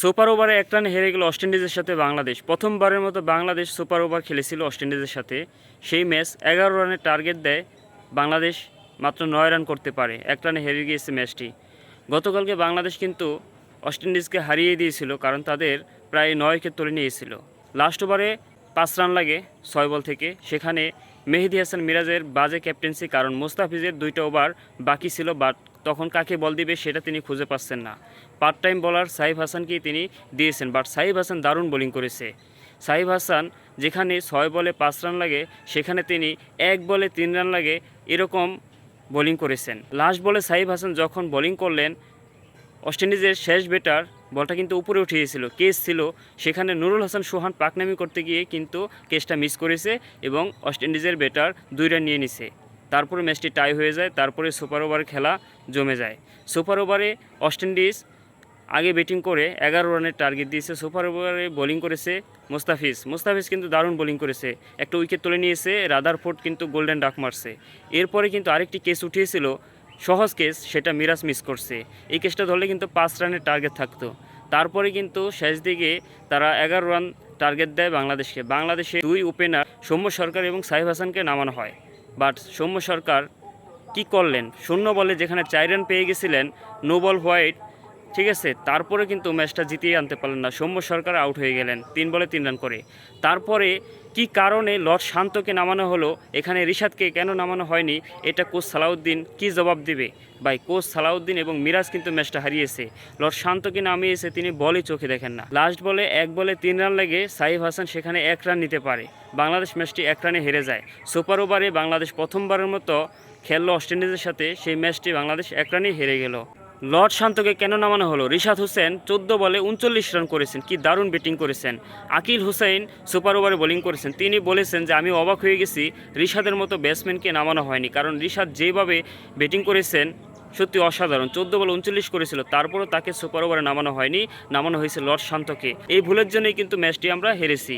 Super ওভারে এক রানে হেরে গেল ওয়েস্ট ইন্ডিজের সাথে বাংলাদেশ। প্রথমবারের মতো বাংলাদেশ সুপার ওভার খেলেছিল ওয়েস্ট ইন্ডিজের সাথে। সেই ম্যাচ এগারো রানের টার্গেট দেয় বাংলাদেশ, মাত্র নয় রান করতে পারে। এক রানে হেরে গিয়েছে ম্যাচটি। গতকালকে বাংলাদেশ কিন্তু ওয়েস্ট ইন্ডিজকে হারিয়ে দিয়েছিল, কারণ তাদের প্রায় নয়কে তুলে নিয়েছিল। লাস্ট ওভারে পাঁচ রান লাগে ছয় বল থেকে। সেখানে মেহেদি হাসান মিরাজের বাজে ক্যাপ্টেন্সি কারণ মোস্তাফিজের দুইটা ওভার বাকি ছিল বাট তখন কাকে বল দিবে সেটা তিনি খুঁজে পাচ্ছেন না। পার্ট টাইম বলার সাহিব হাসানকেই তিনি দিয়েছেন বাট সাহিব হাসান দারুণ বোলিং করেছে। সাহিব হাসান যেখানে ছয় বলে পাঁচ রান লাগে, সেখানে তিনি এক বলে তিন রান লাগে এরকম বোলিং করেছেন। লাস্ট বলে সাহিব হাসান যখন বোলিং করলেন ওয়েস্ট ইন্ডিজের শেষ ব্যাটার বলটা কিন্তু উপরে উঠিয়েছিল কেস ছিল। সেখানে নুরুল হাসান, সোহান পাকনামি করতে গিয়ে কিন্তু কেসটা মিস করেছে এবং ওয়েস্ট ইন্ডিজের ব্যাটার দুই রান নিয়ে নিছে। তারপরে ম্যাচটি টাই হয়ে যায়, তারপরে সুপার ওভার খেলা জমে যায়। সুপার ওভারে ওয়েস্ট ইন্ডিজ আগে ব্যাটিং করে এগারো রানের টার্গেট দিয়েছে, সুপার ওভারে বোলিং করেছে মোস্তাফিজ। মোস্তাফিজ কিন্তু দারুণ বোলিং করেছে, একটা উইকেট তুলে নিয়েছে রাদার রাদারফোর্ড কিন্তু গোল্ডেন ডাক মারছে। এরপরে কিন্তু আরেকটি কেস উঠিয়েছিল, সহজ কেস, সেটা মিরাজ মিস করছে। এই কেসটা ধরলে কিন্তু পাঁচ রানের টার্গেট থাকতো। তারপরে কিন্তু শেষ দিকে তারা এগারো রান টার্গেট দেয় বাংলাদেশকে। বাংলাদেশে দুই ওপেনার সৌম্য সরকার এবং সাহিব হাসানকে নামানো হয়। বাট সৌম্য সরকার কি করলেন? শূন্য বলে যেখানে চাইরান পেয়ে গেছিলেন নোবল হোয়াইট ঠিক আছে, তারপরে কিন্তু ম্যাচটা জিতিয়ে আনতে পারলেন না। সৌম্য সরকার আউট হয়ে গেলেন, তিন বলে তিন রান করে। তারপরে কি কারণে লর্ড শান্তকে নামানো হলো? এখানে রিশাদকে কেন নামানো হয়নি? এটা কোচ সালাউদ্দিন কি জবাব দিবে? ভাই, কোচ সালাউদ্দিন এবং মিরাজ কিন্তু ম্যাচটা হারিয়েছে। লর্ড শান্তকে নামিয়েছে তিনি বলই চোখে দেখেন না। লাস্ট বলে এক বলে তিন রান লেগে সাইফ হাসান সেখানে এক রান নিতে পারে। বাংলাদেশ ম্যাচটি এক রানে হেরে যায়। সুপার ওভারে বাংলাদেশ প্রথমবারের মতো খেললো ইন্ডিজের সাথে, সেই ম্যাচটি বাংলাদেশ এক রানেই হেরে গেল। লর্ড শান্তকে কেন নামানো হলো? রিশাদ হোসেন চোদ্দ বলে উনচল্লিশ রান করেছেন। কি দারুণ ব্যাটিং করেছেন। আকিল হুসাইন সুপার ওভারে বোলিং করেছেন। তিনি বলেছেন যে, আমি অবাক হয়ে গেছি রিশাদের মতো ব্যাটসম্যানকে নামানো হয়নি। কারণ রিশাদ যেভাবে ব্যাটিং করেছেন, সত্যি অসাধারণ। চোদ্দ বল উনচল্লিশ করেছিল। তারপরও তাকে সুপার ওভারে নামানো হয়নি। নামানো হয়েছে লর্ড শান্তকে। এই ভুলের জন্যই কিন্তু ম্যাচটি আমরা হেরেছি।